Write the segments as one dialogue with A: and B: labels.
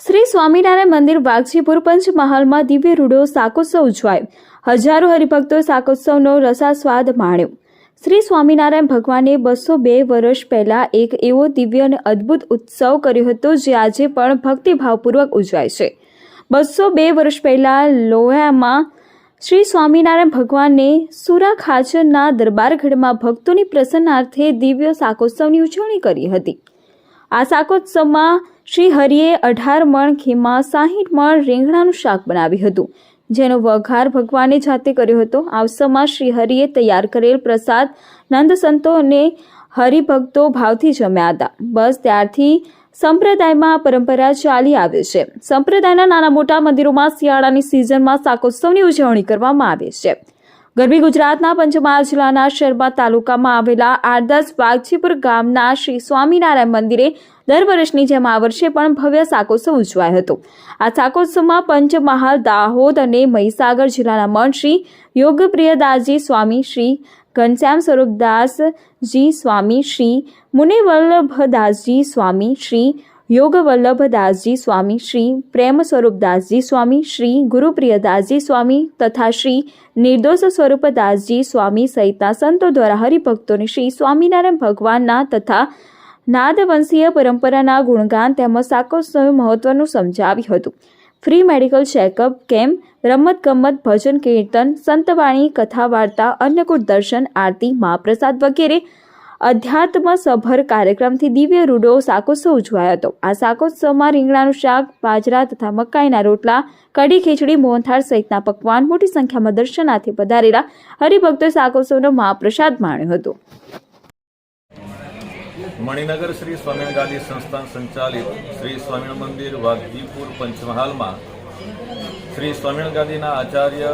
A: શ્રી સ્વામિનારાયણ મંદિર વાઘજીપુર પંચમહાલમાં દિવ્ય રૂડો શાકોત્સવ ઉજવાયો. હજારો હરિભક્તો શાકોત્સવનો રસાસ્વાદ માણ્યો. શ્રી સ્વામિનારાયણ ભગવાને બસો બે વર્ષ પહેલાં એક એવો દિવ્ય અને અદ્ભુત ઉત્સવ કર્યો હતો જે આજે પણ ભક્તિભાવપૂર્વક ઉજવાય છે. બસો બે વર્ષ પહેલાં લોહામાં શ્રી સ્વામિનારાયણ ભગવાને સુરા ખાચરના દરબારગઢમાં ભક્તોની પ્રસન્નાર્થે દિવ્ય શાકોત્સવની ઉજવણી કરી હતી. આ શાકોત્સવમાં શ્રી હરિએ અઢાર મણ ખીમા, સાહીઠ મણ રીંગણાનું શાક બનાવ્યું હતું, જેનો વઘાર ભગવાને જાતે કર્યો હતો. આ ઉત્સવમાં શ્રી હરિએ તૈયાર કરેલ પ્રસાદ નંદ સંતો અને હરિભક્તો ભાવથી જમ્યા હતા. બસ ત્યારથી સંપ્રદાયમાં પરંપરા ચાલી આવે છે. સંપ્રદાયના નાના મોટા મંદિરોમાં શિયાળાની સિઝનમાં શાકોત્સવની ઉજવણી કરવામાં આવે છે. ગરબી ગુજરાતના પંચમહાલ જિલ્લાના શરબા તાલુકામાં આવેલા આરદાસ વાઘજીપુર ગામના શ્રી સ્વામિનારાયણ મંદિરે દર વર્ષની જેમ આ વર્ષે પણ ભવ્ય શાકોત્સવ ઉજવાયો હતો. આ શાકોત્સવમાં પંચમહાલ, દાહોદ અને મહીસાગર જિલ્લાના મંત્રી યોગપ્રિયદાસજી સ્વામી, શ્રી ઘનશ્યામ સ્વરૂપદાસજી સ્વામી, શ્રી મુનિવલ્લભદાસજી સ્વામી, શ્રી યોગવલ્લભદાસજી સ્વામી શ્રી પ્રેમ સ્વરૂપદાસજી સ્વામી શ્રી ગુરુપ્રિયદાસજી સ્વામી તથા શ્રી નિર્દોષ સ્વરૂપદાસજી સ્વામી સહિતના સંતો દ્વારા હરિભક્તોને શ્રી સ્વામિનારાયણ ભગવાનના તથા નાદવંશીય પરંપરાના ગુણગાન તેમજ સાકોત્સવ મહત્વનું સમજાવ્યું હતું. ફ્રી મેડિકલ ચેકઅપ, કેમ્પ રમત ગમત ભજન, કીર્તન, સંતવાણી કથા વાર્તા અન્નકૂટ દર્શન, આરતી, મહાપ્રસાદ વગેરે અધ્યાત્મ સભર કાર્યક્રમથી દિવ્ય રૂડો શાકોત્સવ ઉજવાયો હતો. આ શાકોત્સવમાં રીંગણાનું શાક, બાજરા તથા મકાઈના રોટલા, કઢી ખીચડી, મોહનથાળ સહિતના પકવાન મોટી સંખ્યામાં દર્શનાર્થે પધારેલા હરિભક્તો શાકોત્સવનો મહાપ્રસાદ માણ્યો હતો.
B: મણિનગર શ્રી સ્વામિનારાયણ સંસ્થાન સંચાલિત શ્રી સ્વામિનારાયણ મંદિર વાઘજીપુર પંચમહાલમાં શ્રી સ્વામિનારાયણ ગાદીના આચાર્ય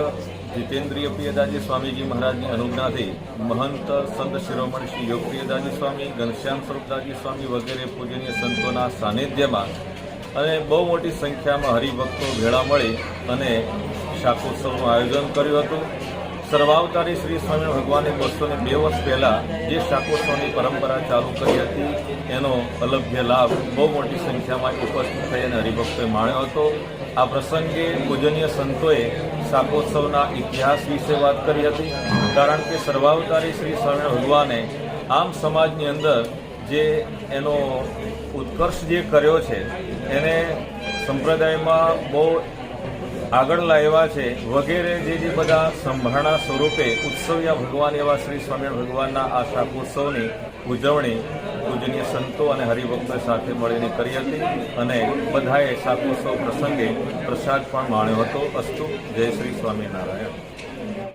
B: જીતેન્દ્રિય પ્રિયદાજી સ્વામીજી મહારાજની અનુજ્ઞાથી મહંત સંત શિરોમણ શ્રી યોગપ્રિયદાજી સ્વામી, ઘનશ્યામ સ્વરૂપદાજી સ્વામી વગેરે પૂજનીય સંતોના સાનિધ્યમાં અને બહુ મોટી સંખ્યામાં હરિભક્તો ભેળા મળી અને શાકોત્સવનું આયોજન કર્યું હતું. સર્વાવતારી શ્રી સ્વામી ભગવાને બસો ને બે વર્ષ પહેલાં જે શાકોત્સવની પરંપરા ચાલુ કરી હતી, એનો અલભ્ય લાભ બહુ મોટી સંખ્યામાં ઉપસ્થિત થઈ અને હરિભક્તોએ માણ્યો હતો. આ પ્રસંગે પૂજનીય સંતોએ શાકોત્સવના ઇતિહાસ વિશે વાત કરી હતી. કારણ કે સર્વાવતારી શ્રી સ્વામી ભગવાને આમ સમાજની અંદર જે એનો ઉત્કર્ષ જે કર્યો છે, એને સંપ્રદાયમાં બહુ આગળ લાવ્યા છે, વગેરે જે જે બધા સંભાળના સ્વરૂપે ઉત્સવ્યા ભગવાન એવા શ્રી સ્વામિનારાયણ ભગવાનના આ શાકોત્સવની ઉજવણી પૂજનીય સંતો અને હરિભક્તો સાથે મળીને કરી હતી અને બધાએ શાકોત્સવ પ્રસંગે પ્રસાદ પણ માણ્યો હતો. અસ્તુ, જય શ્રી સ્વામિનારાયણ.